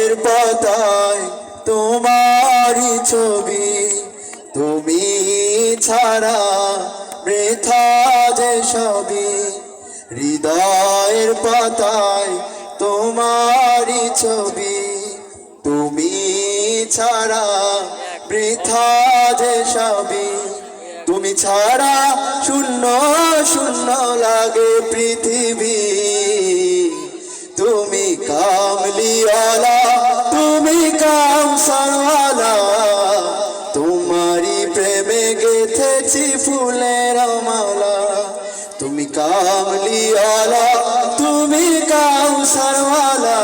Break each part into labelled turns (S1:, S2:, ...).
S1: এর পাতায় তোমারই ছবি। তুমি ছাড়া বৃথা যে সবই। হৃদয়ের পাতায় তোমারই ছবি। তুমি ছাড়া বৃথা যে সবই। তুমি ছাড়া শূন্য শূন্য লাগে পৃথিবী। কামলিওয়ালা তুমি কামসারওয়ালা তোমারই প্রেমে গেথেছি ফুলের মালা। তুমি কামলিওয়ালা, তুমি কামসারওয়ালা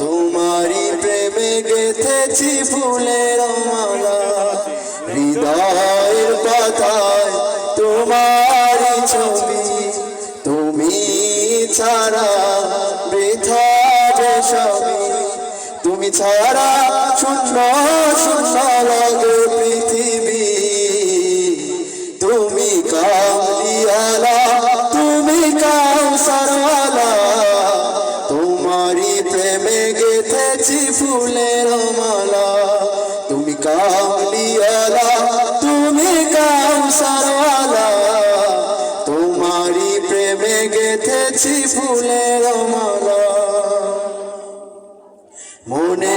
S1: তোমারই প্রেমে গেথেছি ফুলের মালা। হৃদয়ের পাতায় তোমারই ছবি। তুমি ছাড়া বৃথা তুমি ছাড়া শূন্য শূন্য লাগে পৃথিবী। তুমি কামলিয়ালা তুমি কাউসারওয়ালা। তোমারই প্রেমে গেথেছি ফুলের মালা। তুমি কামলিয়ালা তুমি কাউসারওয়ালা। তোমারই প্রেমে গেথেছি ফুলের মালা।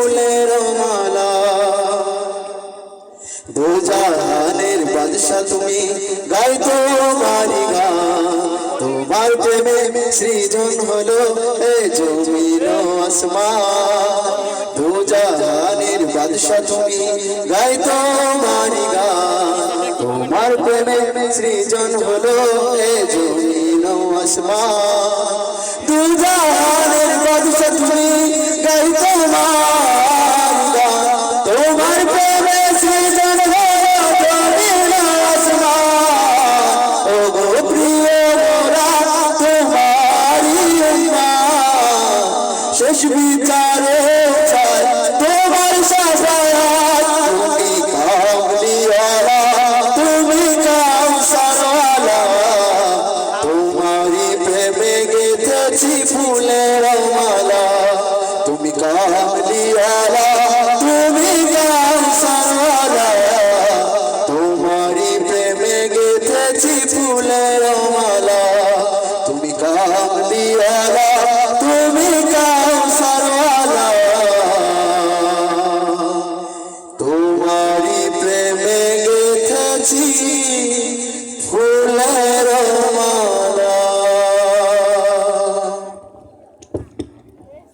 S1: ফুলের মালা। দু জাহানের বাদশা তুমি গাই তোমারি গান তোমার প্রেমে সৃজন হলো এ জমিন আসমান। দু জাহানের বাদশা তুমি গাই তোমারি গান তোমার প্রেমে সৃজন হলো এ জমিন আসমান। ফুলের মালা তুমি কামলিওয়ালা কামলিওয়ালা তুমি কাউসারওয়ালা। তোমারই প্রেমে গেথেছি ফুলের মালা।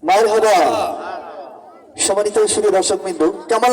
S1: মায়ের সম্মানিত সুরী দর্শক বিন্দু কেমন